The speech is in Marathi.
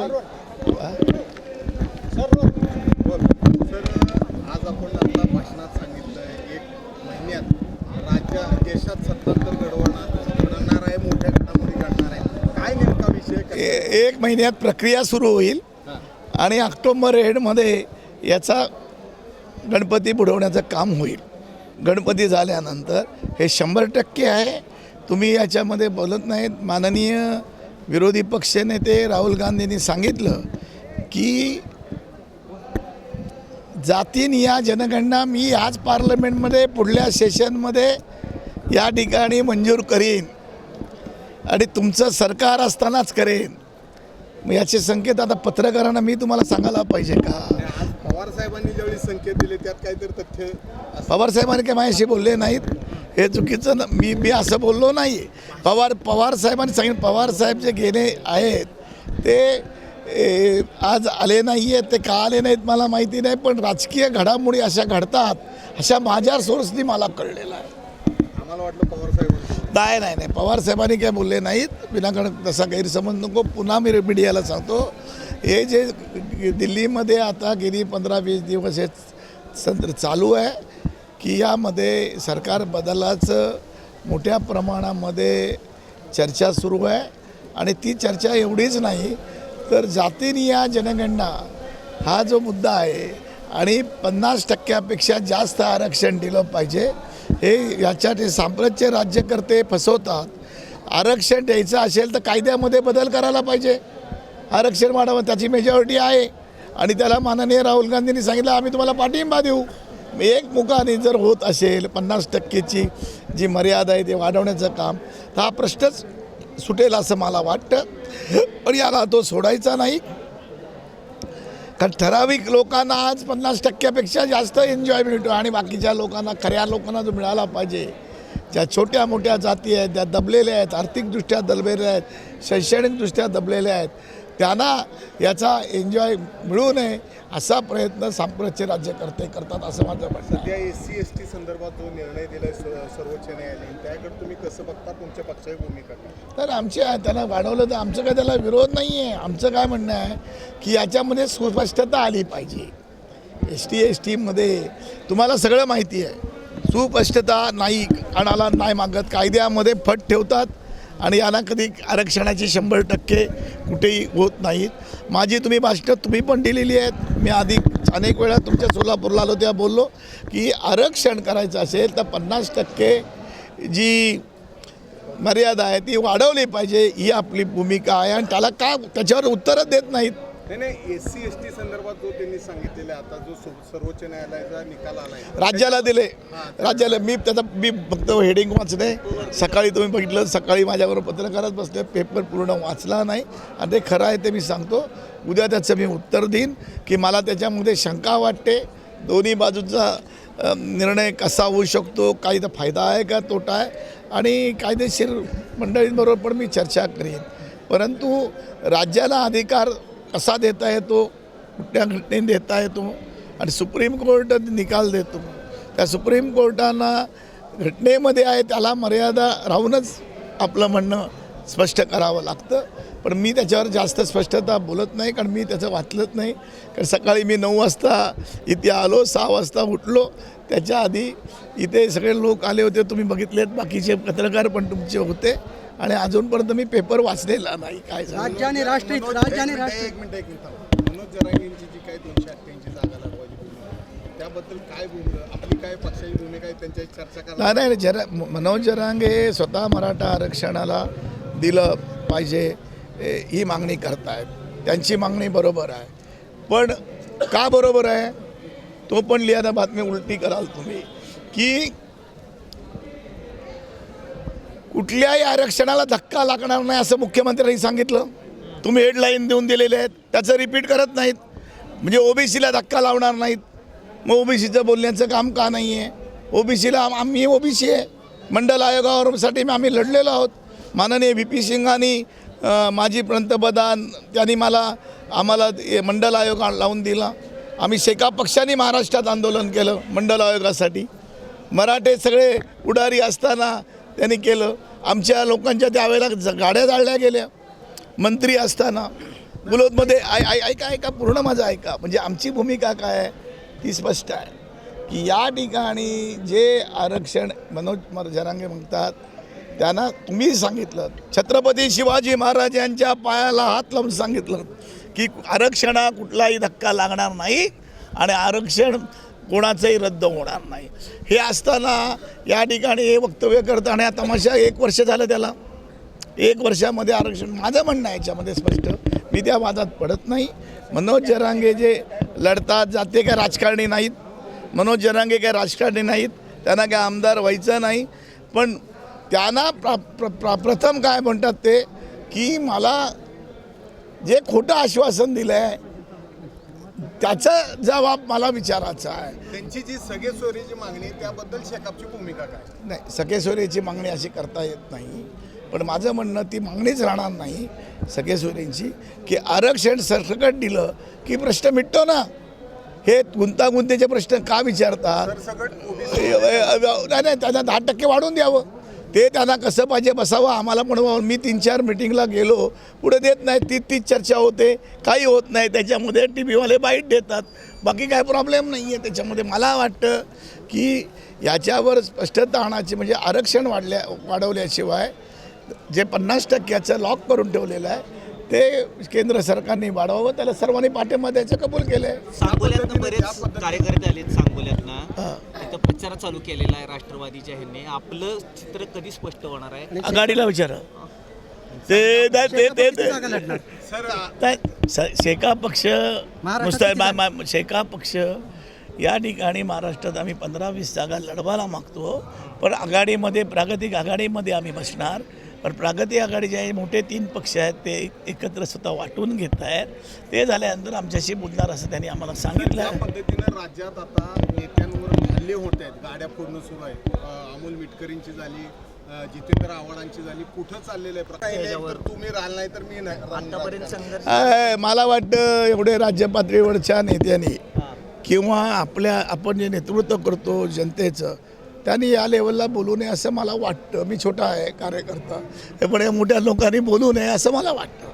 आज आपण आपल्या भाषणात सांगितलं एक महिन्यात राज्य देशात सत्तांतर घडवणार घडणार आहे मोठ्या घडामोडी घडणार आहे. काय नेमका विषय एक महिन्यात प्रक्रिया सुरू होईल. आणि ऑक्टोबर एंडमध्ये याचा गणपती बुडवण्याचं काम होईल. गणपती झाल्यानंतर हे शंभर टक्के आहे. तुम्ही याच्यामध्ये बोलत नाहीत. माननीय विरोधी पक्षनेते राहुल गांधींनी सांगितलं की जातीनिया जनगणना मी याच पार्लमेंटमध्ये पुढल्या सेशनमध्ये या ठिकाणी मंजूर करीन आणि तुमचं सरकार असतानाच करेन. मग याचे संकेत आता पत्रकारांना मी तुम्हाला सांगायला पाहिजे का? आज पवार साहेबांनी ज्यावेळी संकेत दिले त्यात काहीतरी तथ्य असं पवार साहेबांनी काय माझ्याशी बोलले नाहीत. हे चुकीचं न मी मी असं बोललो नाही पवार पवार साहेबांनी सांगितलं पवार साहेब जे गेले आहेत ते ए, आज आले नाही आहेत ते का आले नाहीत मला माहिती नाही पण राजकीय घडामोडी अशा घडतात अशा माझ्या सोर्सनी मला कळलेलं आहे. आम्हाला वाटलं पवार साहेबांनी नाही नाही नाही. पवार साहेबांनी काय बोलले नाहीत. विनाकारण तसा गैरसमज नको. पुन्हा मी मीडियाला सांगतो हे जे दिल्लीमध्ये आता गेली पंधरा वीस दिवस हे संत्र चालू आहे की यामध्ये सरकार बदलाचं मोठ्या प्रमाणामध्ये चर्चा सुरू आहे. आणि ती चर्चा एवढीच नाही तर जातीनिया जनगणना हा जो मुद्दा आहे आणि पन्नास टक्क्यापेक्षा जास्त आरक्षण दिलं पाहिजे हे याच्यात साम्राज्य राज्यकर्ते फसवतात. आरक्षण द्यायचं असेल तर कायद्यामध्ये बदल करायला पाहिजे. आरक्षण वाढावं त्याची मेजॉरिटी आहे. आणि त्याला माननीय राहुल गांधींनी सांगितलं आम्ही तुम्हाला पाठिंबा देऊ. एक मुखाने जर होत असेल पन्नास टक्केची जी मर्यादा आहे ते वाढवण्याचं काम तर हा प्रश्नच सुटेल असं मला वाटतं. पण याला तो सोडायचा नाही. कारण ठराविक लोकांना आज पन्नास टक्क्यापेक्षा जास्त एन्जॉय मिळतो आणि बाकीच्या लोकांना खऱ्या लोकांना जो मिळाला पाहिजे ज्या छोट्या मोठ्या जाती आहेत त्या दबलेल्या आहेत आर्थिकदृष्ट्या दबलेल्या आहेत शैक्षणिकदृष्ट्या दबलेल्या आहेत त्यांना याचा एन्जॉय मिळू नये असा प्रयत्न साम्राज्य राज्यकर्ते करतात असं माझं म्हणणं सध्या एस सी एस टी संदर्भात जो निर्णय दिलाय स- सर्वोच्च न्यायालयाने. त्याकडे तुम्ही कसं बघता? तुमच्या पक्षाची भूमिका तर आमच्या त्यांना वाढवलं तर आमचं काय त्याला विरोध नाही आहे आमचं काय म्हणणं आहे की याच्यामध्ये सुस्पष्टता आली पाहिजे. एस टी एस टीमध्ये तुम्हाला सगळं माहिती आहे. सुस्पष्टता नाही आणाला नाही मागत. कायद्यामध्ये फट ठेवतात. आणि यांना कधी आरक्षणाची शंभर टक्के कुठेही होत नाहीत. माझी तुम्ही भाषणं तुम्ही पण दिलेली आहेत. मी आधी अनेक वेळा तुमच्या सोलापूरला आलो तेव्हा बोललो की आरक्षण करायचं असेल तर पन्नास टक्के जी मर्यादा आहे ती वाढवली पाहिजे. ही आपली भूमिका आहे आणि त्याला का त्याच्यावर उत्तरच देत नाहीत. नाही नाही एस सी एस टी संदर्भात जो त्यांनी सांगितलेला आता जो सर्वोच्च न्यायालयाचा निकाल आलाय. राज्याला दिले. राज्याला मी त्याचा मी फक्त हेडिंग वाचले सकाळी तुम्ही बघितलं सकाळी माझ्याबरोबर पत्रकारात बसले पेपर पूर्ण वाचला नाही. आणि ते खरं आहे ते मी सांगतो. उद्या त्याचं मी उत्तर देईन की मला त्याच्यामध्ये शंका वाटते. दोन्ही बाजूचा निर्णय कसा होऊ शकतो काही तर फायदा आहे का तोटा आहे. आणि कायदेशीर मंडळींबरोबर पण मी चर्चा करीन. परंतु राज्याला अधिकार कसा देता येतो कुठल्या घटनेने देता येतो आणि सुप्रीम कोर्ट निकाल देतो. त्या सुप्रीम कोर्टानं घटनेमध्ये आहे त्याला मर्यादा राहूनच आपलं म्हणणं स्पष्ट करावं लागतं. पण मी त्याच्यावर जास्त स्पष्टता बोलत नाही कारण मी त्याचं वाचलंच नाही. कारण सकाळी मी नऊ वाजता इथे आलो सहा वाजता उठलो. त्याच्या आधी इथे सगळे लोक आले होते तुम्ही बघितलेत बाकीचे पत्रकार पण तुमचे होते. आणि अजूनपर्यंत मी पेपर वाचलेला नाही काय. राज्याने राष्ट्रहित राज्याने एक राष्ट्र मिनिट एक मिनिट एक मिनिट मनोज जरांगेंची जी काय दोनशे अठ्ठ्याऐंशी जागा लढवायची भूमिका त्याबद्दल काय भूमिका आपली काय पक्षाची भूमिका आहे त्यांच्याशी चर्चा नाही करा. नाही जरा मनोज जरांगे स्वतः मराठा आरक्षणाला दिलं पाहिजे ही मागणी करतायत. त्यांची मागणी बरोबर आहे. पण का बरोबर आहे? तो पण लिहायला बातमी उलटी कराल तुम्ही. की कुठल्याही आरक्षणाला धक्का लागणार नाही असं मुख्यमंत्र्यांनी सांगितलं. तुम्ही हेडलाईन देऊन दिलेले आहेत. त्याचं रिपीट करत नाहीत. म्हणजे ओबीसीला धक्का लावणार नाहीत. मग ओबीसीचं बोलण्याचं काम का नाही आहे ओबीसीला आम्ही ओबीसी आहे. मंडल आयोगावरसाठी आम्ही लढलेलो आहोत. माननीय व्ही पी सिंगांनी माजी पंतप्रधान त्यांनी मला आम्हाला मंडल आयोग लावून दिला. आम्ही शेका पक्षाने महाराष्ट्रात आंदोलन केलं मंडल आयोगासाठी. मराठे सगळे उडारी असताना त्यांनी केलं. आमच्या लोकांच्या त्यावेळेला ज- गाड्या जाळल्या गेल्या. मंत्री असताना. मुलोदमध्ये आय ऐ- ऐका ऐका पूर्ण माझं ऐका. म्हणजे आमची भूमिका काय आहे ती स्पष्ट आहे. की या ठिकाणी जे आरक्षण मनोज जरांगे म्हणतात त्यांना तुम्ही सांगितलं. छत्रपती शिवाजी महाराज यांच्या पायाला हात लावून सांगितलं की आरक्षणा कुठलाही धक्का लागणार नाही आणि आरक्षण कोणाचंही रद्द होणार नाही. हे असताना या ठिकाणी हे वक्तव्य करताना तमाशा एक वर्ष झालं त्याला. एक वर्षामध्ये आरक्षण माझं म्हणणं आहे याच्यामध्ये स्पष्ट. मी त्या वादात पडत नाही. मनोज जरांगे जे लढतात जाते काय राजकारणी नाहीत. मनोज जरांगे काय राजकारणी नाहीत. त्यांना काय आमदार व्हायचं नाही. पण त्यांना प्रा प्र प्रा प्रथम काय म्हणतात ते की मला जे खोटं आश्वासन दिलं आहे त्याचा जबाब मला विचारायचा आहे. त्यांची जी सगळे सोयरीची मागणी त्याबद्दल शेकापची भूमिका काय? नाही सखेसोरीची मागणी अशी करता येत नाही. पण माझं म्हणणं ती मागणीच राहणार नाही सखेसोरींची की आरक्षण सरसकट दिलं की प्रश्न मिटतो ना? हे गुंतागुंतीचे प्रश्न का विचारतात? सरसकट नाही नाही त्यांना दहा टक्के वाढवून द्यावं. ते त्यांना कसं पाहिजे बसावं? आम्हाला पण मी तीन चार मिटिंगला गेलो. पुढे देत नाही ती तीच चर्चा होते. काही होत नाही. त्याच्यामध्ये टी व्हीवाले बाईट देतात. बाकी काय प्रॉब्लेम नाही आहे त्याच्यामध्ये. मला वाटतं की याच्यावर स्पष्टता आणायची म्हणजे आरक्षण वाढल्या वाढवल्याशिवाय जे पन्नास टक्क्याचं लॉक करून ठेवलेलं आहे ते केंद्र सरकारने वाढवावं त्याला सर्वांनी पाठिंबा द्यायचं कबूल केलं आहे सांगोल्यातनं बरेच कार्यकर्ते आलेत सांगोल्यातनं. हां. इथं प्रचार चालू केलेला आहे राष्ट्रवादीच्या ह्यांनी. आपलं चित्र कधी स्पष्ट होणार आहे? आघाडीला विचारा. ते शेका पक्ष नुसतं शेका पक्ष या ठिकाणी महाराष्ट्रात आम्ही पंधरा वीस जागा लढवायला मागतो. पण आघाडीमध्ये प्रागतिक आघाडीमध्ये आम्ही बसणार. पण प्रागतिक आघाडीचे जे मोठे तीन पक्ष आहेत ते एकत्र स्वतः वाटून घेत आहेत. ते झाल्यानंतर आमच्याशी बोलणार असं त्यांनी आम्हाला सांगितलं. आहे पद्धतीनं राज्यात आता नेत्यांवर हल्ले होत आहेत. गाड्या फोडणं सुरू आहे. अं, अमोल मिटकरींची झाली जितेंद्र आव्हाडांची झाली कुठं चाललेलं आहे? तुम्ही राहिला नाही तर मी नाही. संघर्ष मला वाटतं एवढे राज्य पातळीवरच्या नेत्यांनी. किंवा आपल्या आपण जे नेतृत्व करतो जनतेचं त्यांनी या लेवलला बोलू नये असं मला वाटतं. मी छोटा आहे कार्यकर्ता. पण या मोठ्या लोकांनी बोलू नये असं मला वाटतं.